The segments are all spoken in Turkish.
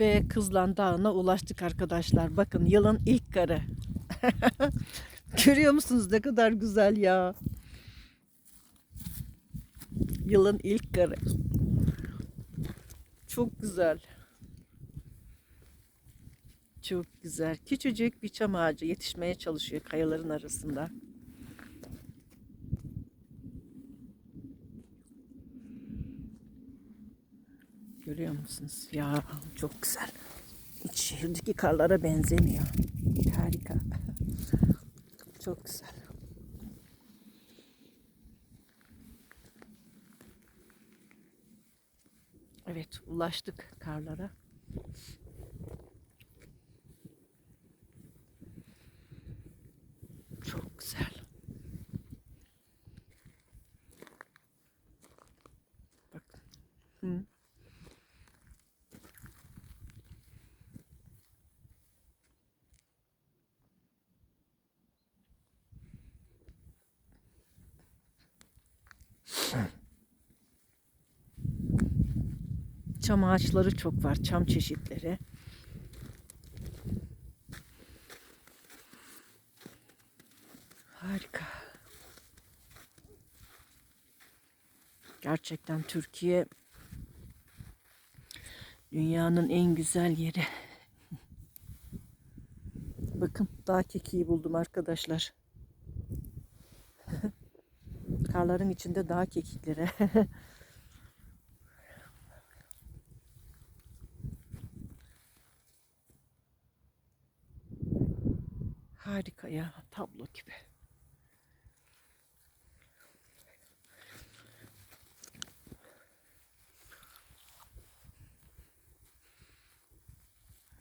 Ve Kızlan Dağı'na ulaştık arkadaşlar. Bakın yılın ilk karı. Görüyor musunuz ne kadar güzel ya. Yılın ilk karı. Çok güzel. Çok güzel. Küçücük bir çam ağacı yetişmeye çalışıyor kayaların arasında. Görüyor musunuz? Ya çok güzel. Hiç şehirdeki karlara benzemiyor. Harika. Çok güzel. Evet, ulaştık karlara. Çok güzel. Bakın. Hı. Çam ağaçları çok var. Çam çeşitleri. Harika. Gerçekten Türkiye dünyanın en güzel yeri. Bakın dağ kekiği buldum arkadaşlar. Karların içinde dağ kekikleri. Harika ya tablo gibi.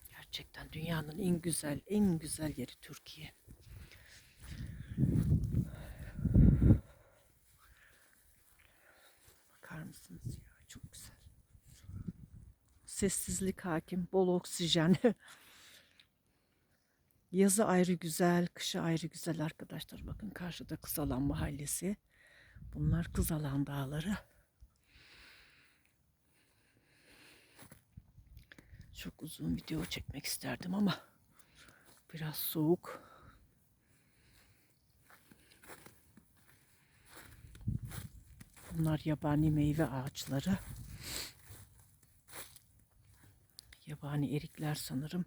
Gerçekten dünyanın en güzel, en güzel yeri Türkiye. Bakar mısınız ya? Çok güzel. Sessizlik hakim, bol oksijen. Yazı ayrı güzel, kışı ayrı güzel arkadaşlar. Bakın karşıda Kızalan Mahallesi. Bunlar Kızalan Dağları. Çok uzun video çekmek isterdim ama biraz soğuk. Bunlar yabani meyve ağaçları. Yabani erikler sanırım.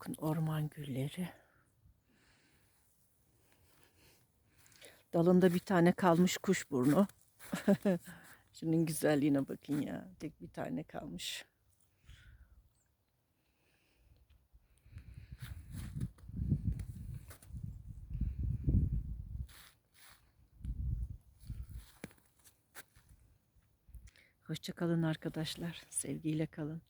Bakın orman gülleri. Dalında bir tane kalmış kuşburnu. Şunun güzelliğine bakın ya. Tek bir tane kalmış. Hoşça kalın arkadaşlar. Sevgiyle kalın.